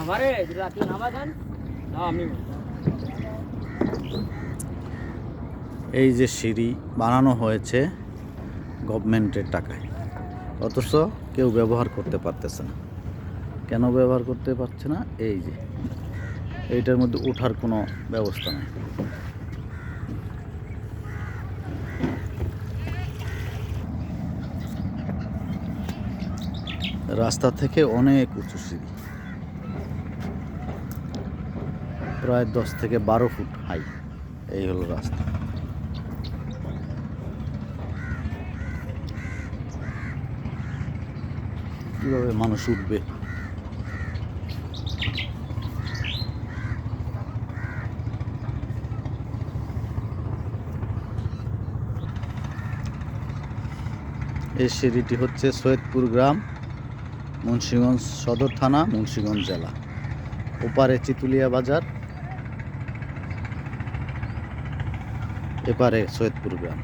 আমারে নামা আমি এই যে সিঁড়ি বানানো হয়েছে গভর্নমেন্টের টাকায় অথচ কেউ ব্যবহার করতে পারতেছে না। কেন ব্যবহার করতে পারছে না? এই যে এইটার মধ্যে ওঠার কোনো ব্যবস্থা নেই। রাস্তা থেকে অনেক উঁচু সিঁড়ি। প্রায় দশ থেকে বারো ফুট হাই। এই হলো রাস্তা। কীভাবে মানুষ উঠবে? এই সিঁড়িটি হচ্ছে সৈয়দপুর গ্রাম। মুন্সিগঞ্জ সদর থানা মুন্সিগঞ্জ জেলা। ওপারে চিতুলিয়া বাজার এপারে সৈয়দপুর গ্রাম।